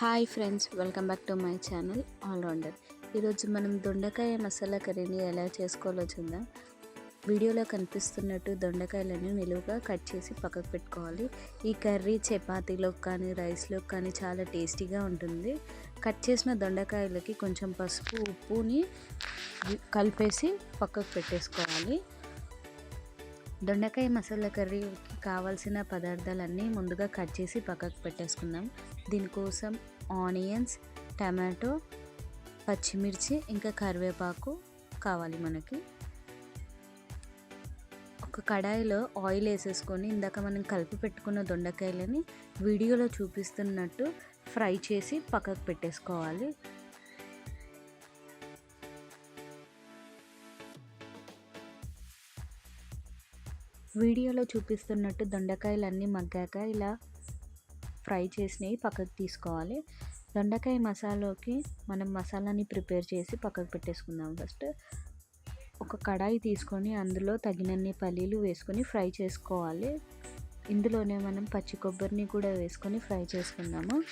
Hi friends welcome back to my channel allrounder. ఈరోజు మనం దొండకాయ మసాలా కర్రీని ఎలా చేసుకోవాలో చూద్దాం. వీడియోలో కనిపిస్తున్నట్టు దొండకాయలను నిలువుగా కట్ చేసి పక్కకు పెట్టుకోవాలి. ఈ కర్రీ చపాతీలోకి కానీ రైస్లోకి కానీ చాలా టేస్టీగా ఉంటుంది. కట్ చేసిన దొండకాయలకి కొంచెం పసుపు ఉప్పుని కలిపేసి పక్కకు పెట్టేసుకోవాలి. దొండకాయ మసాలా కర్రీకి కావాల్సిన పదార్థాలన్నీ ముందుగా కట్ చేసి పక్కకు పెట్టేసుకుందాం. దీనికోసం ఆనియన్స్ టమాటో పచ్చిమిర్చి ఇంకా కరివేపాకు కావాలి మనకి. ఒక కడాయిలో ఆయిల్ వేసేసుకొని ఇందాక మనం కలిపి పెట్టుకున్న దొండకాయలని వీడియోలో చూపిస్తున్నట్టు ఫ్రై చేసి పక్కకు పెట్టేసుకోవాలి. వీడియోలో చూపిస్తున్నట్టు దొండకాయలు అన్నీ మగ్గాక ఇలా ఫ్రై చేసినవి పక్కకు తీసుకోవాలి. దొండకాయ మసాలాకి మనం మసాలాని ప్రిపేర్ చేసి పక్కకు పెట్టేసుకుందాం ఫస్ట్. ఒక కడాయి తీసుకొని అందులో తగినన్ని పల్లీలు వేసుకొని ఫ్రై చేసుకోవాలి. ఇందులోనే మనం పచ్చి కొబ్బరిని కూడా వేసుకొని ఫ్రై చేసుకుందాము.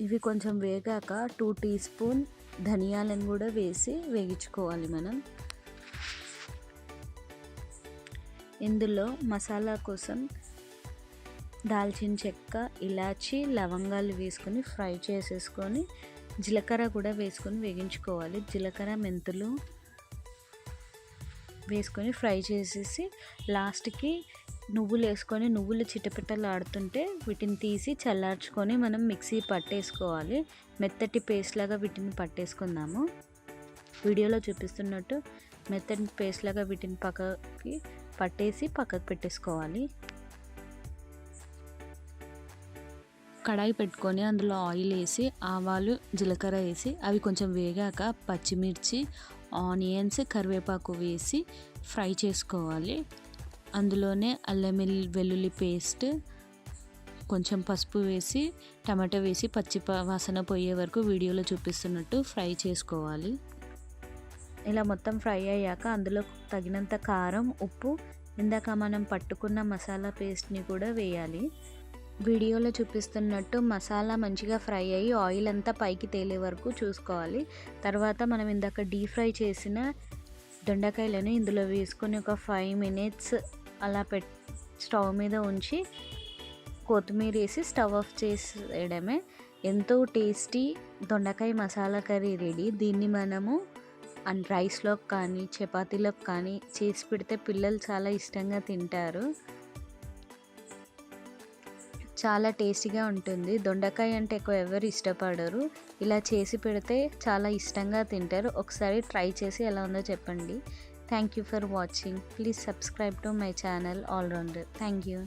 ఇవి కొంచెం వేగాక టూ టీ స్పూన్ ధనియాలను కూడా వేసి వేగించుకోవాలి మనం. ఇందులో మసాలా కోసం దాల్చిన చెక్క ఇలాచి లవంగాలు వేసుకొని ఫ్రై చేసేసుకొని జీలకర్ర కూడా వేసుకొని వేగించుకోవాలి. జీలకర్ర మెంతులు వేసుకొని ఫ్రై చేసేసి లాస్ట్కి నువ్వులు వేసుకొని నువ్వులు చిటపిటలు ఆడుతుంటే వీటిని తీసి చల్లార్చుకొని మనం మిక్సీ పట్టేసుకోవాలి. మెత్తటి పేస్ట్ లాగా వీటిని పట్టేసుకుందాము. వీడియోలో చూపిస్తున్నట్టు మెత్తటి పేస్ట్ లాగా వీటిని పక్కకి పట్టేసి పక్కకు పెట్టేసుకోవాలి. కడాయి పెట్టుకొని అందులో ఆయిల్ వేసి ఆవాలు జీలకర్ర వేసి అవి కొంచెం వేగాక పచ్చిమిర్చి ఆనియన్స్ కరివేపాకు వేసి ఫ్రై చేసుకోవాలి. అందులోనే అల్లం వెల్లుల్లి పేస్ట్ కొంచెం పసుపు వేసి టమాటో వేసి పచ్చి వాసన పోయే వరకు వీడియోలో చూపిస్తున్నట్టు ఫ్రై చేసుకోవాలి. ఇలా మొత్తం ఫ్రై అయ్యాక అందులో తగినంత కారం ఉప్పు ఇందాక మనం పట్టుకున్న మసాలా పేస్ట్ని కూడా వేయాలి. వీడియోలో చూపిస్తున్నట్టు మసాలా మంచిగా ఫ్రై అయ్యి ఆయిల్ అంతా పైకి తేలే వరకు చూసుకోవాలి. తర్వాత మనం ఇందాక డీప్ ఫ్రై చేసిన దొండకాయలను ఇందులో వేసుకొని ఒక ఫైవ్ మినిట్స్ అలా పెట్ స్టవ్ మీద ఉంచి కొత్తిమీర వేసి స్టవ్ ఆఫ్ చేసేయడమే. ఎంతో టేస్టీ దొండకాయ మసాలా కర్రీ రెడీ. దీన్ని మనము అండ్ రైస్లోకి కానీ చపాతీలోకి కానీ చేసి పెడితే పిల్లలు చాలా ఇష్టంగా తింటారు. చాలా టేస్టీగా ఉంటుంది. దొండకాయ అంటే ఎక్కువ ఎవరు ఇష్టపడరు. ఇలా చేసి పెడితే చాలా ఇష్టంగా తింటారు. ఒకసారి ట్రై చేసి ఎలా ఉందో చెప్పండి. Thank you for watching please subscribe to my channel allrounder thank you